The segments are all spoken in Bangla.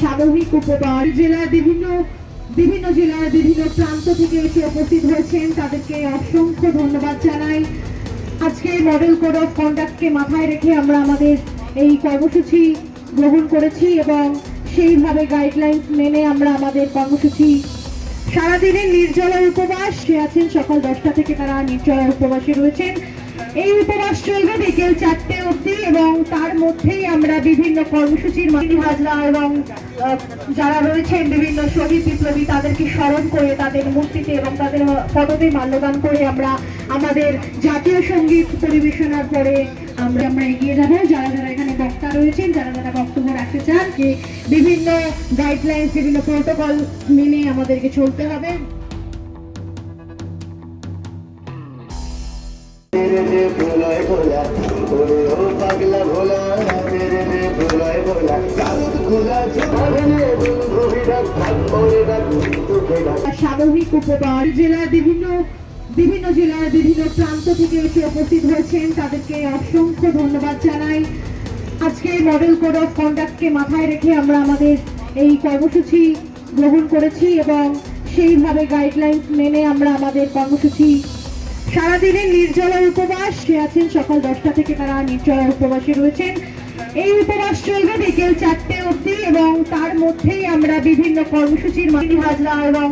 সামগ্রিক উপকার জেলার বিভিন্ন বিভিন্ন জেলার বিভিন্ন প্রান্ত থেকে এসে উপস্থিত হয়েছেন। তাদেরকে অসংখ্য ধন্যবাদ জানাই। আজকে মডেল কোড অফ কন্ডাক্টকে মাথায় রেখে আমরা আমাদের এই কর্মসূচি গ্রহণ করেছি এবং সেইভাবে গাইডলাইন্স মেনে আমরা আমাদের কর্মসূচি সারাদিনের নির্জলা উপবাস। সে আছেন সকাল দশটা থেকে তারা নির্জলা উপবাসে রয়েছেন। এই উপবাস চলবে বিকেল চারটে অবধি এবং তার মধ্যেই আমরা বিভিন্ন কর্মসূচির হাজরা এবং যারা রয়েছেন বিভিন্ন শহীদ বিপ্লবী তাদেরকে স্মরণ করে, তাদের মূর্তিতে এবং তাদের পদতে মাল্যদান করে আমরা আমাদের জাতীয় সংগীত পরিবেশনার পরে আমরা আমরা এগিয়ে যাব। যারা যারা এখানে বক্তা রয়েছেন, যারা যারা বক্তব্য রাখতে চান, যে বিভিন্ন গাইডলাইন্স বিভিন্ন প্রোটোকল মেনে আমাদেরকে চলতে হবে। সামগ্রিক উপকার। জেলার বিভিন্ন বিভিন্ন জেলার বিভিন্ন প্রান্ত থেকে এসে উপস্থিত হয়েছেন। তাদেরকে অসংখ্য ধন্যবাদ জানাই। আজকে মডেল কোড অফ কন্ডাক্টকে মাথায় রেখে আমরা আমাদের এই কর্মসূচি গ্রহণ করেছি এবং সেইভাবে গাইডলাইন্স মেনে আমরা আমাদের কর্মসূচি সারাদিনের নির্জলা উপবাস। সে আছেন সকাল দশটা থেকে তারা নির্জলা উপবাসে রয়েছেন। এই উপবাস চলবে বিকেল চারটে অবধি এবং তার মধ্যেই আমরা বিভিন্ন কর্মসূচির হাজরা এবং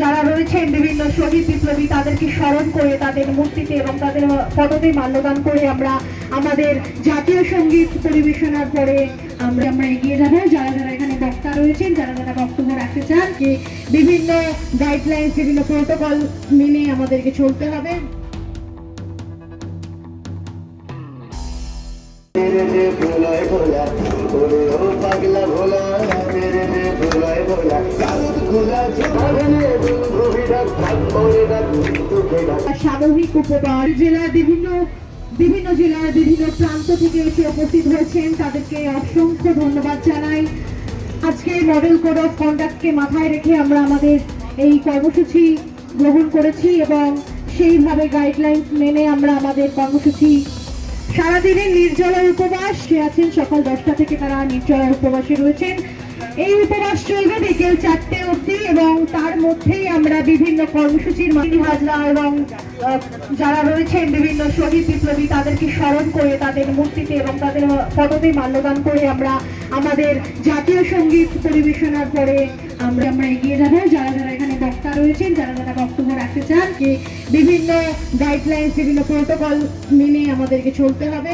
যারা রয়েছেন বিভিন্ন শহীদ বিপ্লবী তাদেরকে স্মরণ করে তাদের মূর্তিতে এবং তাদের পদতে মাল্যদান করে আমরা আমাদের জাতীয় সংগীত পরিবেশনার পরে আমরা আমরা এগিয়ে যাব। যারা যারা এখানে বক্তা রয়েছেন, যারা যারা বক্তব্য রাখতে চান কি বিভিন্ন গাইডলাইন বিভিন্ন প্রোটোকল মেনে আমাদেরকে চলতে হবে। সামগ্রিক উপকার, জেলার বিভিন্ন বিভিন্ন জেলার বিভিন্ন প্রান্ত থেকে এসে উপস্থিত হয়েছেন। তাদেরকে অসংখ্য ধন্যবাদ জানাই। আজকে মডেল কোড অফ কন্ডাক্টকে মাথায় রেখে আমরা আমাদের এই কর্মসূচি গ্রহণ করেছি এবং সেইভাবে গাইডলাইন্স মেনে আমরা আমাদের কর্মসূচি সারাদিনের নির্জলা উপবাস, সে আছেন সকাল দশটা থেকে তারা নির্জলা উপবাসে রয়েছেন। এই উপবাস চলবে বিকেল চারটে অবধি এবং তার মধ্যেই আমরা বিভিন্ন কর্মসূচির হাজরা এবং যারা রয়েছেন বিভিন্ন শহীদ বিপ্লবী তাদেরকে স্মরণ করে তাদের মূর্তিতে এবং তাদের পদতে মাল্যদান করে আমরা আমাদের জাতীয় সংগীত পরিবেশনার পরে আমরা আমরা এগিয়ে যাব। যারা যারা এখানে বক্তা রয়েছেন, যারা যারা বক্তব্য রাখতে চান বিভিন্ন গাইডলাইন্স বিভিন্ন প্রোটোকল মেনে আমাদেরকে চলতে হবে।